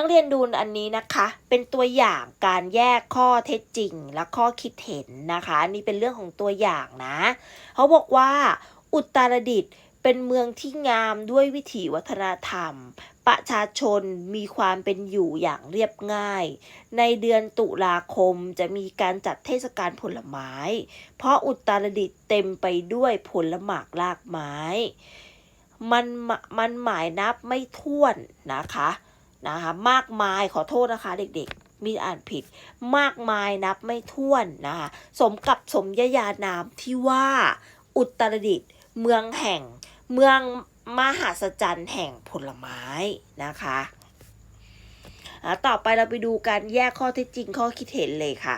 นักเรียนดูอันนี้นะคะ เป็นตัวอย่างการแยกข้อเท็จจริงและข้อคิดเห็นนะคะอันนี่เป็นเรื่องของตัวอย่างนะ เขาบอกว่าอุตรดิตถ์เป็นเมืองที่งามด้วยวิถีวัฒนธรรม ประชาชนมีความเป็นอยู่อย่างเรียบง่าย ในเดือนตุลาคมจะมีการจัดเทศกาลผลไม้ เพราะอุตรดิตถ์เต็มไปด้วยผลหมากลากไม้ มันมันหมายนับไม่ถ้วนนะคะ นะคะมากมายขอโทษนะคะเด็กๆ มีอ่านผิด มากมายนับไม่ถ้วนนะคะสมกับสมยายานามที่ว่า อุตรดิตถ์เมืองแห่ง เมืองมหัศจรรย์แห่งผลไม้นะคะต่อไปเราไปดูการแยกข้อเท็จจริงข้อคิดเห็นเลยค่ะ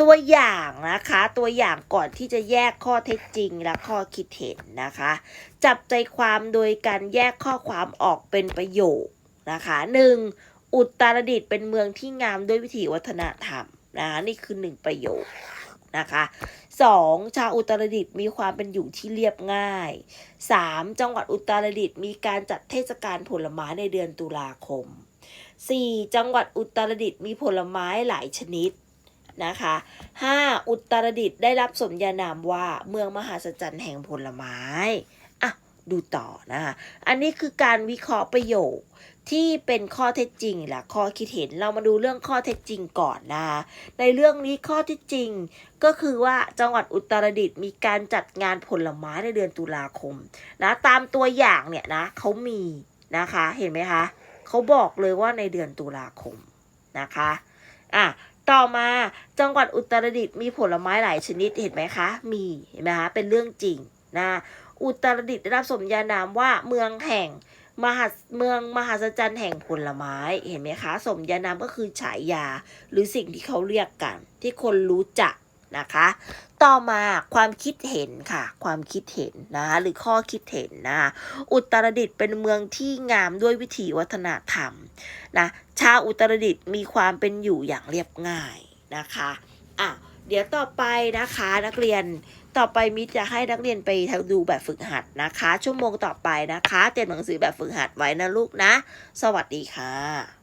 ตัวอย่างนะคะตัวอย่างก่อนที่จะแยกข้อเท็จจริงและข้อคิดเห็นนะคะ จับใจความโดยการแยกข้อความออกเป็นประโยค นะคะหนึ่งอุตรดิตถ์เป็นเมืองที่งามด้วยวิถีวัฒนธรรมนะคะนี่คือหนึ่งประโยคนะคะสองชาวอุตรดิตถ์มีความเป็นอยู่ที่เรียบง่ายสามจังหวัดอุตรดิตถ์มีการจัดเทศกาลผลไม้ในเดือนตุลาคมสี่จังหวัดอุตรดิตถ์มีผลไม้หลายชนิดนะคะ 5. อุตรดิตถ์ได้รับสมญานามว่าเมืองมหาศจรรย์แห่งผลไม้ ดูต่อนะคะอันนี้คือการวิเคราะห์ประโยคที่เป็นข้อเท็จจริงและข้อคิดเห็นเรามาดูเรื่องข้อเท็จจริงก่อนนะคะในเรื่องนี้ข้อเท็จจริง ก็คือว่าจังหวัดอุตรดิตถ์มีการจัดงานผลไม้ในเดือนตุลาคมนะตามตัวอย่างเนี่ยนะเขามีนะคะเห็นไหมคะเขาบอกเลยว่าในเดือนตุลาคมนะคะอะต่อมาจังหวัดอุตรดิตถ์มีผลไม้หลายชนิดเห็นไหมคะ มีเห็นไหมคะเป็นเรื่องจริง นะอุตรดิตถ์ได้รับสมญานามว่าเมืองแห่งมหัสเมืองมหัศจรรย์แห่งผลไม้เห็นไหมคะ สมญานามก็คือฉายา หรือสิ่งที่เขาเรียกกัน ที่คนรู้จักนะคะ ต่อมาความคิดเห็นค่ะ ความคิดเห็นนะคะหรือข้อคิดเห็นนะอุตรดิตถ์เป็นเมืองที่งามด้วยวิถีวัฒนธรรมนะชาวอุตรดิตถ์มีความเป็นอยู่อย่างเรียบง่ายนะคะอะ เดี๋ยวต่อไปนะคะนักเรียนต่อไปมิจะให้นักเรียนไปดูแบบฝึกหัดนะคะ ชั่วโมงต่อไปนะคะ เตรียมหนังสือแบบฝึกหัดไว้นะลูกนะ สวัสดีค่ะ